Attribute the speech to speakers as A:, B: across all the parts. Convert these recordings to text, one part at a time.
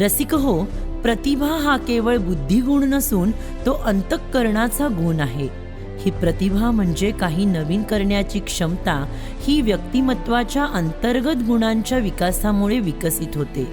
A: रसिक हो प्रतिभा हा केवळ बुद्धिगुण नसून तो अंतःकरणाचा गुण आहे. ही प्रतिभा म्हणजे काही नवीन करण्याची क्षमता ही व्यक्तिमत्वाच्या अंतर्गत गुणांच्या विकासामुळे विकसित होते.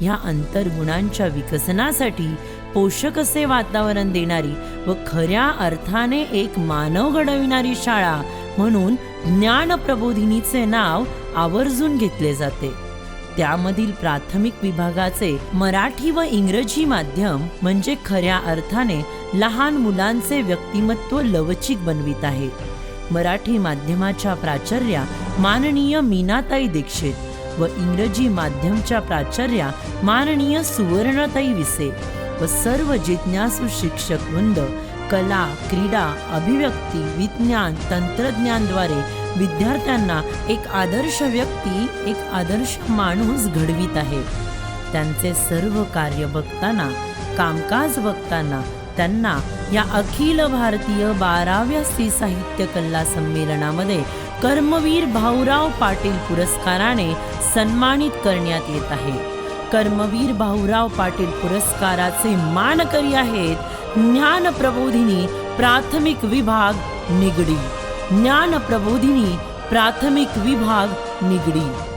A: ह्या अंतर्गुणांच्या विकसनासाठी पोषक असे वातावरण देणारी व खऱ्या अर्थाने एक मानव घडविणारी शाळा म्हणून ज्ञान प्रबोधिनीचे नाव आवर्जून घेतले जाते. त्यामधील प्राथमिक विभागाचे मराठी व इंग्रजी माध्यम म्हणजे खऱ्या अर्थाने लहान मुलांचे व्यक्तिमत्व लवचिक बनवित आहे. मराठी माध्यमाच्या प्राचार्या माननीय मीनाताई दीक्षित व इंग्रजी माध्यमच्या प्राचार्या माननीय सुवर्णताई विसे व सर्व जिज्ञासू शिक्षक वृंद कला क्रीडा अभिव्यक्ती विज्ञान तंत्रज्ञानद्वारे विद्यार्थ्यांना एक आदर्श व्यक्ती एक आदर्श माणूस घडवीत आहे. त्यांचे सर्व कार्य बघताना कामकाज बघताना त्यांना या अखिल भारतीय बाराव्या स्त्री साहित्य कला संमेलनामध्ये कर्मवीर भाऊराव पाटील पुरस्काराने सन्मानित करण्यात येत आहे. कर्मवीर भाऊराव पाटील पुरस्काराचे मानकरी आहेत ज्ञान प्रबोधिनी प्राथमिक विभाग निगडी. ज्ञान प्रबोधिनी प्राथमिक विभाग निगडी.